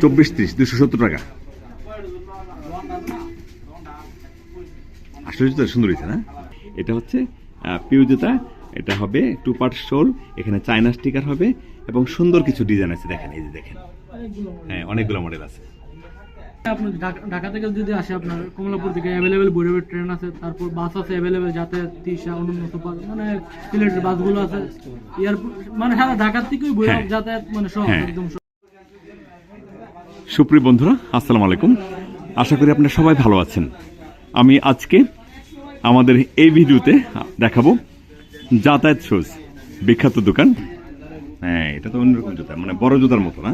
চব্বিশ ত্রিশ দুশো সত্তর টাকা আসলে জুতা সুন্দর হয়েছে না এটা হচ্ছে পিউ জুতা এটা হবে টু পার্ট শোল এখানে চায়না স্টিকার হবে এবং সুন্দর কিছু ডিজাইন আছে দেখেন এই যে দেখেন হ্যাঁ অনেকগুলো মডেল আছে আপনার ঢাকা- থেকে যদি আসে আপনার কমলাপুর থেকে অ্যাভেলেবেল বৈরবের ট্রেন আছে তারপর বাস আছে অ্যাভেলেবেল যাতায়াত তিশা অন্যান্য সুপার মানে সিলেটের বাসগুলো আছে এয়ারপোর্ট মানে সারা ঢাকার থেকেই হ্যাঁ। যাতায়াত মানে সব হ্যাঁ। একদম। সুপ্রিয় বন্ধুরা আসসালামু আলাইকুম। আশা করি আপনারা সবাই ভালো আছেন। আমি আজকে আমাদের এই ভিডিওতে দেখাবো যাতায়াত শুজ বিখ্যাত দোকান। হ্যাঁ এটা তো অন্যরকম জুতা মানে বড় জুতার মতো না?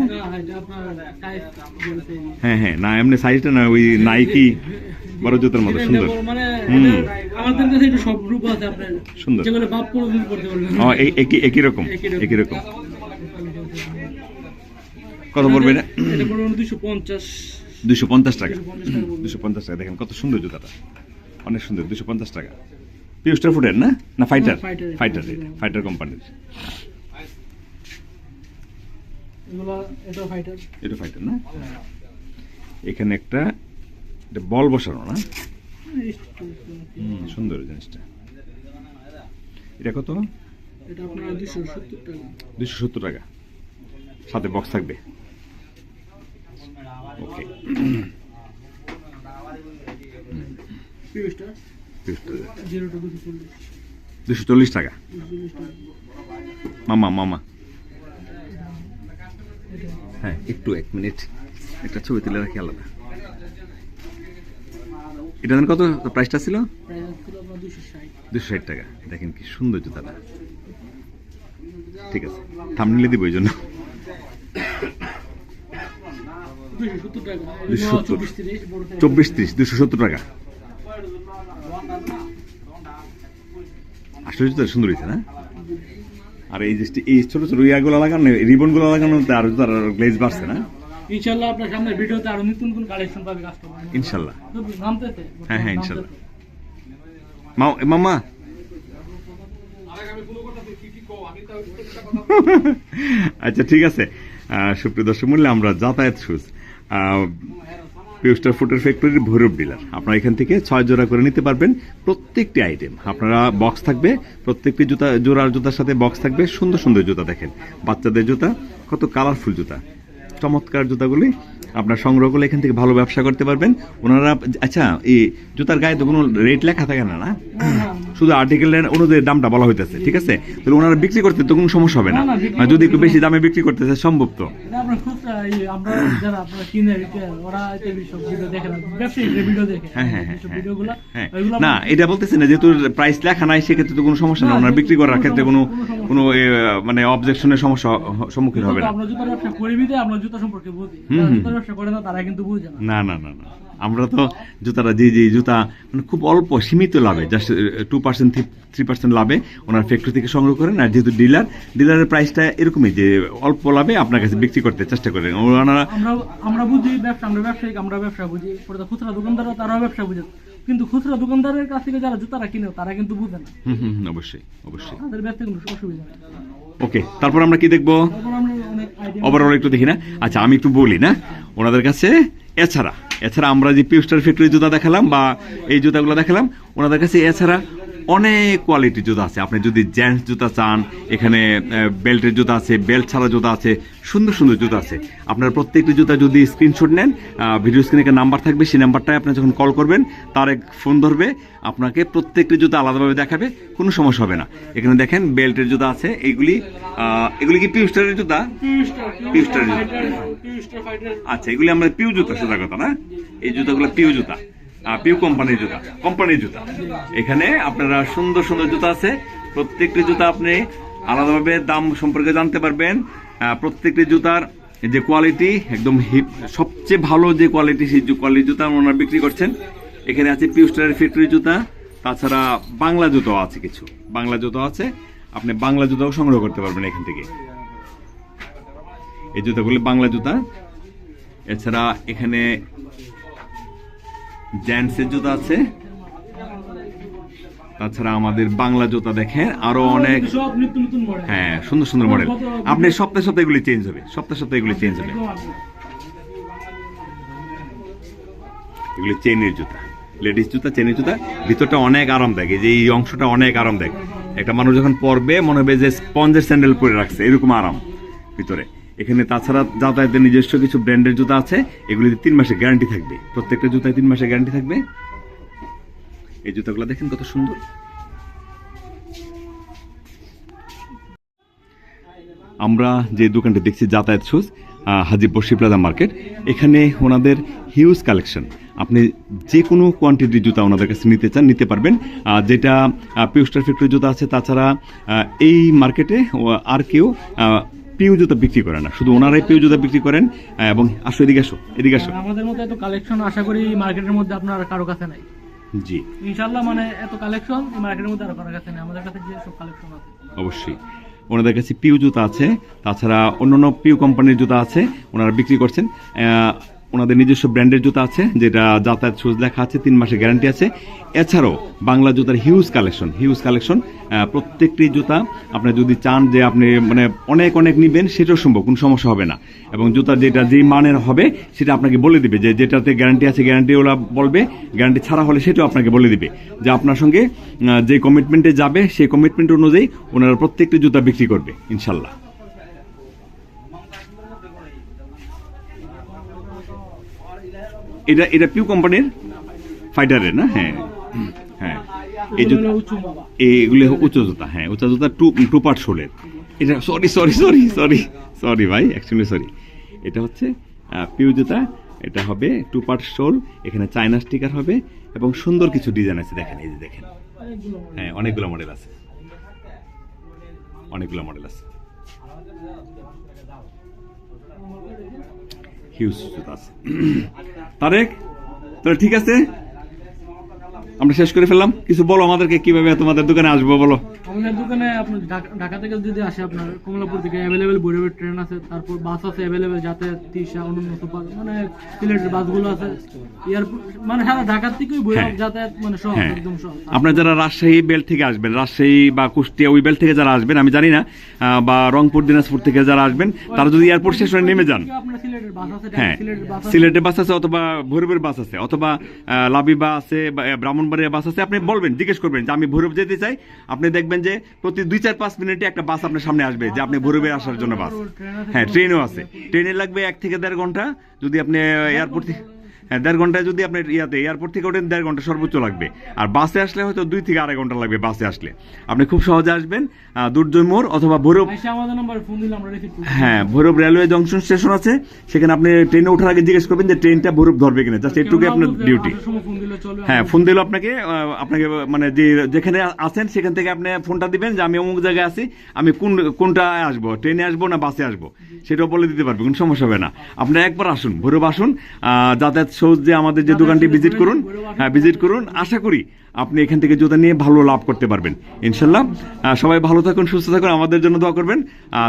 হ্যাঁ, হ্যাঁ, না এমনি সাইজটা না ওই নাইকি বড় জুতার মতো সুন্দর। মানে হুম। আমাদের কাছে সব গ্রুপ আছে আপনার। সুন্দর। যেগুলো বাপ পারবেন একই রকম। একই রকম। কত পড়বে এটা? এটা দুশো পঞ্চাশ। দুশো পঞ্চাশ টাকা। দুশো পঞ্চাশ টাকা দেখেন কত সুন্দর জুতাটা। অনেক সুন্দর দুশো পঞ্চাশ টাকা। পিউস্টার ফুটের না? না ফাইটার? ফাইটার। ফাইটার ফাইটার কোম্পানির। এটা ফাইটার না? এখানে একটা এটা বল বসানো না? সুন্দর জিনিসটা। এটা কত? এটা আপনার দুশো সত্তর টাকা। দুশো সত্তর টাকা। সাথে বক্স থাকবে। ওকে দুশো চল্লিশ টাকা। মামা মামা। হ্যাঁ একটু এক মিনিট। একটা ছবি তুলে রাখি আলাদা। এটা কত? প্রাইসটা ছিল? দুশো ষাট টাকা। দেখেন কি সুন্দর জুতাটা। ঠিক আছে। থামনিলে দিব ওই জন্য। চব্বিশ তিরিশ দুশো সত্তর টাকা। আসলে জুতা সুন্দর হয়েছে না? আর এই যে এই ছোট ছোট ইয়াগুলো লাগানো রিবনগুলো লাগানোতে আরও তার গ্লেজ বাড়ছে না? ইনশাল্লাহ আপনার সামনে ভিডিওতে আরও নতুন নতুন কালেকশন পাবে কাস্টমার ইনশাল্লাহ। হ্যাঁ, হ্যাঁ, ইনশাল্লাহ। মা মামা আচ্ছা ঠিক আছে। সুপ্রিয় দর্শক মূল্য আমরা যাতায়াত শুজ পিউস্টার ফুটের ফ্যাক্টরির ভৈরব ডিলার। আপনারা এখান থেকে ছয় জোড়া করে নিতে পারবেন প্রত্যেকটি আইটেম। আপনারা বক্স থাকবে, প্রত্যেকটি জুতা, জোড়ার জুতার সাথে বক্স থাকবে, সুন্দর সুন্দর জুতা দেখেন। বাচ্চাদের জুতা, কত কালারফুল জুতা। চমৎকার জুতাগুলি আপনার সংগ্রহ করলে এখান থেকে ভালো ব্যবসা করতে পারবেন। ওনারা আচ্ছা এই জুতার গায়ে তো কোনো রেট লেখা থাকে না না শুধু আর্টিকেলের অনুযায়ী দামটা বলা হইতেছে ঠিক আছে? তাহলে ওনারা বিক্রি করতে তো কোনো সমস্যা হবে না। যদি একটু বেশি দামে বিক্রি করতেছে সম্ভব তো। এটা আপনার খুচরা এই আমরা যারা আপনারা কিনে ওরা সব ভিডিও দেখে না ভিডিও দেখে হ্যাঁ হ্যাঁ হ্যাঁ এইসব ভিডিওগুলো। না এটা বলতেছি না যেহেতু প্রাইস লেখা নাই সেক্ষেত্রে তো কোনো সমস্যা না না, ওনার বিক্রি করার ক্ষেত্রে কোনো কোনো মানে অবজেকশনের সমস্যা সম্মুখীন হবে না। আমরা জুতার ব্যবসা করি আমরা জুতা সম্পর্কে বুঝি। হুম, যারা হুম। জুতার ব্যবসা করে না তারা কিন্তু বুঝে না। না না না না। আমরা তো জুতাটা যে যে জুতা মানে খুব অল্প সীমিত লাভে just two percent three percent লাভে ওনার ফ্যাক্টরি থেকে সংগ্রহ করেন। আর যেহেতু ডিলার ডিলারের প্রাইসটা এরকমই যে অল্প লাভে আপনার কাছে বিক্রি করতে চেষ্টা করেন ওনারা আমরা বুঝি ব্যবসা আমরা ব্যবসায়িক আমরা ব্যবসা বুঝি। খুচরা দোকানদাররা তারাও ব্যবসা বুঝে। কিন্তু খুচরা দোকানদারের কাছ থেকে যারা জুতারা কিনে তারা কিন্তু বুঝে না। হুম অবশ্যই অবশ্যই। তাদের ব্যবসা কোনো অসুবিধা নেই। ওকে তারপর আমরা কি দেখব? ওভারঅল একটু দেখি না? আচ্ছা আমি একটু বলি না? ওনাদের কাছে এছাড়া এছাড়া আমরা যে পিউস্টার ফ্যাক্টরি জুতা দেখালাম বা এই জুতাগুলো দেখালাম ওনাদের কাছে এছাড়া অনেক কোয়ালিটির জুতা আছে। আপনি যদি জেন্টস জুতা চান এখানে বেল্টের জুতা আছে বেল্ট ছাড়া জুতা আছে সুন্দর সুন্দর জুতা আছে। আপনার প্রত্যেকটি জুতা যদি স্ক্রিনশট নেন ভিডিও স্ক্রিনে একটা নাম্বার থাকবে সেই নাম্বারটায় আপনি যখন কল করবেন তার এক ফোন ধরবে আপনাকে প্রত্যেকটি জুতা আলাদাভাবে দেখাবে কোনো সমস্যা হবে না। এখানে দেখেন বেল্টের জুতা আছে এগুলি আহ, এগুলি কি পিউস্টারের জুতা? পিউস্টার জুতা। আচ্ছা এগুলি আমরা পিউ জুতা সোজা কথা না? এই জুতাগুলো পিউ জুতা। পিউ কোম্পানির জুতা কোম্পানির জুতা। এখানে আপনারা সুন্দর সুন্দর জুতা আছে। প্রত্যেকটি জুতা আপনি আলাদাভাবে দাম সম্পর্কে জানতে পারবেন। প্রত্যেকটি জুতার যে কোয়ালিটি একদম হিপ সবচেয়ে ভালো যে কোয়ালিটি সেই কোয়ালিটি জুতা ওনারা বিক্রি করছেন। এখানে আছে পিউস্টারের ফ্যাক্টরি জুতা, তাছাড়া বাংলা জুতাও আছে কিছু। বাংলা জুতো আছে। আপনি বাংলা জুতাও সংগ্রহ করতে পারবেন এখান থেকে। এই জুতাগুলি বাংলা জুতা। এছাড়া এখানে জেন্টসের জুতা আছে। তাছাড়া আমাদের বাংলা জুতা দেখেন আরও অনেক হ্যাঁ সুন্দর সুন্দর মডেল আপনি সপ্তাহে সপ্তাহে এগুলি চেঞ্জ হবে সপ্তাহে সপ্তাহে এগুলি চেঞ্জ হবে। এগুলি চেনের জুতা লেডিস জুতা চেনের জুতা। ভিতরটা অনেক আরাম এই যে এই অংশটা অনেক আরাম দেখে একটা মানুষ যখন পরবে মনে হবে যে স্পঞ্জের স্যান্ডেল পরে রাখছে এরকম আরাম ভিতরে। এখানে তাছাড়া যাতায়াতের নিজস্ব কিছু ব্র্যান্ডের জুতা আছে, এগুলিতে তিন মাসের গ্যারান্টি থাকবে। প্রত্যেকটা জুতায় তিন মাসের গ্যারান্টি থাকবে। এই জুতাগুলো দেখেন কত সুন্দর। আমরা যে দোকানটা দেখছি, যাতায়াত শুজ হাজিপুর শিপ্লাদা মার্কেট, এখানে ওনাদের হিউজ কালেকশন আপনি যে কোনো কোয়ান্টিটির জুতা ওনাদের কাছে নিতে চান, নিতে পারবেন। যেটা পিউস্টার ফ্যাক্টরি জুতা আছে, তাছাড়া এই মার্কেটে আর কেউ পিউ জুতা বিক্রি করে না। শুধু ওনারাই পিউ জুতা বিক্রি করেন এবং আসো এদিকে আসো এদিকে আসো। আমাদের মতো এত কালেকশন আশা করি মার্কেটের মধ্যে আপনার কারও কাছে নাই। জি। ইনশাআল্লাহ মানে এত কালেকশন মার্কেটের মধ্যে আর কারও কাছে নাই। আমাদের কাছে যে সব কালেকশন আছে। অবশ্যই। ওনাদের কাছে পিউ জুতা আছে তাছাড়া অন্যান্য পিউ কোম্পানির জুতা আছে ওনারা বিক্রি করছেন। ওনাদের নিজস্ব ব্র্যান্ডের জুতা আছে, যেটা যাতায়াত সুজ লেখা আছে, তিন মাসের গ্যারান্টি আছে। এছাড়াও বাংলা জুতার হিউজ কালেকশন হিউজ কালেকশন প্রত্যেকটি জুতা আপনি যদি চান যে আপনি মানে অনেক অনেক নিবেন, সেটাও সম্ভব, কোনো সমস্যা হবে না। এবং জুতা যেটা যেই মানের হবে, সেটা আপনাকে বলে দিবে যে যেটাতে গ্যারান্টি আছে গ্যারান্টি ওরা বলবে গ্যারান্টি ছাড়া হলে সেটাও আপনাকে বলে দিবে যে আপনার সঙ্গে যে কমিটমেন্টে যাবে, সেই কমিটমেন্ট অনুযায়ী ওনারা প্রত্যেকটি জুতা বিক্রি করবে, ইনশাল্লাহ। এটা এটা পিউ কোম্পানির ফাইটারের না? হ্যাঁ। হ্যাঁ। এই জুতা। উঁচু বাবা উচ্চ জুতা হ্যাঁ উচ্চ জুতা টু টু পার্ট শোলের এটা sorry sorry sorry sorry sorry ভাই অ্যাকচুয়ালি সরি এটা হচ্ছে পিউ জুতা এটা হবে টু পার্ট শোল এখানে চায়না স্টিকার হবে এবং সুন্দর কিছু ডিজাইন আছে দেখেন এই যে দেখেন। হ্যাঁ অনেকগুলো মডেল আছে। অনেকগুলো মডেল আছে। হিউজ তারেক তাহলে ঠিক আছে? আমরা শেষ করে ফেললাম। কিছু বলো আমাদেরকে কীভাবে তোমাদের দোকানে আসব বলো? আমাদের দোকানে আপনার ঢাকা- থেকে যদি আসে আপনার কমলাপুর থেকে অ্যাভেলেবেল ট্রেন আছে তারপর বাস আছে অ্যাভেলেবেল যাতায়াত তিশা অন্যান্য সুপার মানে সিলেটের বাসগুলো আছে। এয়ারপোর্ট মানে সারা ঢাকার থেকেই হ্যাঁ। যাতায়াত মানে সব হ্যাঁ। একদম আপনারা যারা রাজশাহী বেল্ট থেকে আসবেন রাজশাহী বা কুষ্টিয়া ওই বেল্ট থেকে যারা আসবেন আমি জানি না বা রংপুর দিনাজপুর থেকে যারা আসবেন তারা যদি এয়ারপোর্ট স্টেশনে নেমে যান। আপনার সিলেটের বাস আছে হ্যাঁ। সিলেটের বাস আছে। অথবা ভৈরবের বাস আছে অথবা লাবিবা আছে বা আহ, ব্রাহ্মণবাড়িয়া বাস আছে, আপনি বলবেন, জিজ্ঞেস করবেন যে আমি ভৈরব যেতে চাই। আপনি দেখবেন যে প্রতি দুই চার পাঁচ মিনিটে একটা বাস আপনার সামনে আসবে, যে আপনি ভৈরবে আসার জন্য বাস। হ্যাঁ ট্রেনও আছে। ট্রেনে লাগবে এক থেকে দেড় ঘণ্টা, যদি আপনি এয়ারপোর্ট থেকে দেড় ঘন্টায় যদি আপনি ইয়াতে এয়ারপোর্ট থেকে ওঠেন দেড় ঘণ্টা সর্বোচ্চ লাগবে। আর বাসে আসলে হয়তো দুই থেকে আড়াই ঘণ্টা লাগবে বাসে আসলে। আপনি খুব সহজে আসবেন দুর্জয় মোড় অথবা ভৈরব হ্যাঁ ভৈরব রেলওয়ে জংশন স্টেশন আছে। সেখানে আপনি ট্রেনে ওঠার আগে জিজ্ঞেস করবেন যে ট্রেনটা ভৈরব ধরবে কিনা। জাস্ট এটুকু আপনার ডিউটি হ্যাঁ ফোন দিল আপনাকে আপনাকে মানে যে যেখানে আছেন সেখান থেকে আপনি ফোনটা দিবেন যে আমি অমুক জায়গায় আছি আমি কোন কোনটা আসব ট্রেনে আসব না বাসে আসব? সেটাও বলে দিতে পারবে কোনো সমস্যা হবে না। আপনি একবার আসুন ভৈরব আসুন যাতায়াত সহজ যে আমাদের যে দোকানটি ভিজিট করুন হ্যাঁ ভিজিট করুন। আশা করি আপনি এখান থেকে জুতা নিয়ে ভালো লাভ করতে পারবেন। ইনশাল্লাহ। সবাই ভালো থাকুন সুস্থ থাকুন আমাদের জন্য দোয়া করবেন।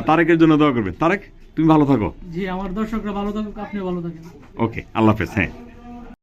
তারেকের জন্য দোয়া করবেন। তারেক তুমি ভালো থাকো। জি আমার দর্শকরা ভালো থাকুক আপনি ভালো থাকেন। ওকে আল্লাহ হাফেজ হ্যাঁ।